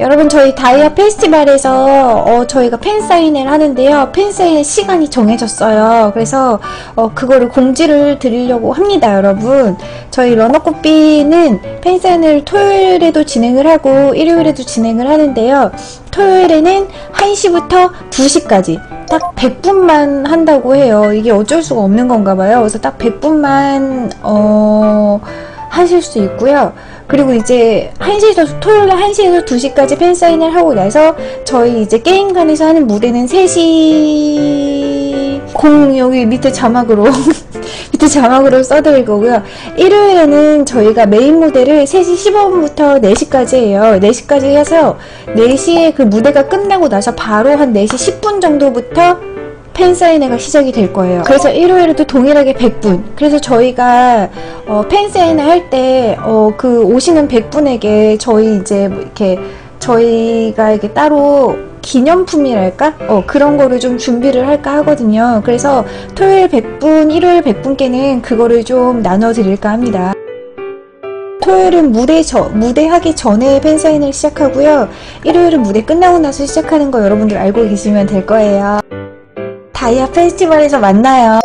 여러분 저희 다이아 페스티벌에서 어, 저희가 팬 사인회를 하는데요. 팬 사인회 시간이 정해졌어요. 그래서 어, 그거를 공지를 드리려고 합니다, 여러분. 저희 러너코피는 팬 사인회를 토요일에도 진행을 하고 일요일에도 진행을 하는데요. 토요일에는 1시부터 2시까지 딱 100분만 한다고 해요. 이게 어쩔 수가 없는 건가 봐요. 그래서 딱 100분만 어 하실 수 있고요. 그리고 이제 1시에서 토요일 날 1시에서 2시까지 팬 사인을 하고 나서 저희 이제 게임관에서 하는 무대는 3시 공 여기 밑에 자막으로 밑에 자막으로 써드릴 거고요. 일요일에는 저희가 메인 무대를 3시 15분부터 4시까지 해요. 4시까지 해서 4시에 그 무대가 끝나고 나서 바로 한 4시 10분 정도부터 팬사인회가 시작이 될 거예요. 그래서 일요일에도 동일하게 100분. 그래서 저희가 어, 팬사인회 할 때 어, 그 오시는 100분에게 저희 이제 뭐 이렇게 저희가 이게 따로 기념품이랄까? 어, 그런 거를 좀 준비를 할까 하거든요. 그래서 토요일 100분, 일요일 100분께는 그거를 좀 나눠드릴까 합니다. 토요일은 무대 저, 무대 하기 전에 팬사인을 시작하고요. 일요일은 무대 끝나고 나서 시작하는 거 여러분들 알고 계시면 될 거예요. 다이아 페스티벌에서 만나요.